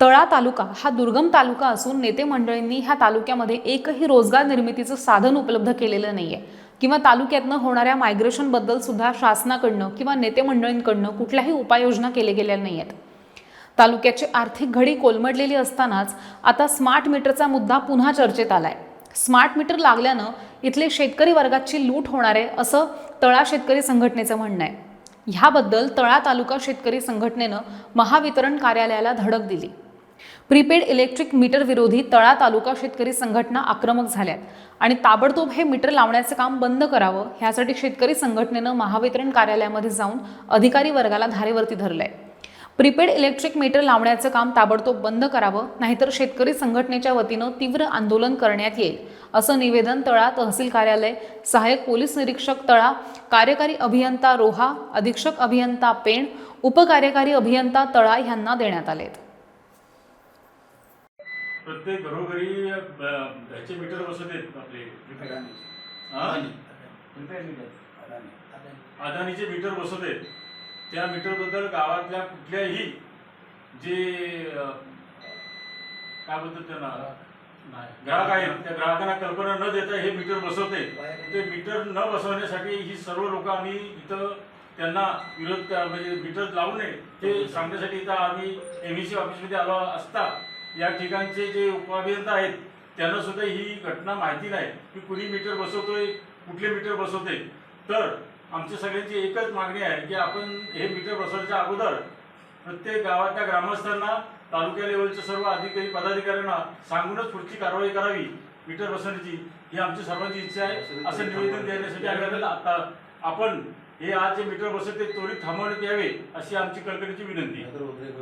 तळा तालुका हा दुर्गम तालुका असून नेते मंडळींनी ह्या तालुक्यामध्ये एकही रोजगार निर्मितीचं साधन उपलब्ध केलेलं नाही आहे किंवा तालुक्यातनं होणाऱ्या मायग्रेशनबद्दल सुद्धा शासनाकडनं किंवा नेते मंडळींकडनं कुठल्याही उपाययोजना केल्या गेल्या नाही आहेत तालुक्याची आर्थिक घडी कोलमडलेली असतानाच आता स्मार्ट मीटरचा मुद्दा पुन्हा चर्चेत आलाय. स्मार्ट मीटर लागल्यानं इथले शेतकरी वर्गाची लूट होणार आहे असं तळा शेतकरी संघटनेचं म्हणणं आहे. ह्याबद्दल तळा तालुका शेतकरी संघटनेनं महावितरण कार्यालयाला धडक दिली. प्रीपेड इलेक्ट्रिक मीटर विरोधी तळा तालुका शेतकरी संघटना आक्रमक झाल्यात आणि ताबडतोब हे मीटर लावण्याचं काम बंद करावं ह्यासाठी शेतकरी संघटनेनं महावितरण कार्यालयामध्ये जाऊन अधिकारी वर्गाला धारेवरती धरलंय. प्रीपेड इलेक्ट्रिक मीटर लावण्याचं काम ताबडतोब बंद करावं नाहीतर शेतकरी संघटनेच्या वतीनं तीव्र आंदोलन करण्यात येईल असं निवेदन तळा तहसील कार्यालय सहाय्यक पोलीस निरीक्षक तळा कार्यकारी अभियंता रोहा अधीक्षक अभियंता पेण उपकार्यकारी अभियंता तळा यांना देण्यात आलेत. प्रत्येक घरोघरी ह्याचे मीटर बसत आहेत आपले हा? अदानीचे मीटर? बसत आहेत त्या मीटरबद्दल गावातल्या कुठल्याही जे काय बोलतात त्यांना? ग्राहक आहेत त्या ग्राहकांना कल्पना न देता हे मीटर बसवते. ते मीटर न बसवण्यासाठी ही सर्व लोक आम्ही इथं त्यांना विरोध क- म्हणजे मीटर लावू नये ते सांगण्यासाठी इथं आम्ही एम ई सी ऑफिसमध्ये आलो असता. या ठिकाणचे जे उपअभियंता आहेत त्यांना सुद्धा ही घटना माहिती नाही की कुणी मीटर बसवतोय कुठले मीटर बसवते. तर आमच्या सगळ्यांची एकच मागणी आहे की आपण हे मीटर बसवण्याच्या अगोदर प्रत्येक गावातल्या ग्रामस्थांना तालुक्या लेवलच्या सर्व अधिकारी पदाधिकाऱ्यांना सांगूनच पुढची कारवाई करावी मीटर बसवण्याची. ही आमची सर्वांची इच्छा आहे. असं निवेदन देण्यासाठी आम्ही आलेलो आता आपण हे आज जे मीटर बसवते त्वरित थांबवण्यात यावे अशी आमची कळकळीची विनंती आहे.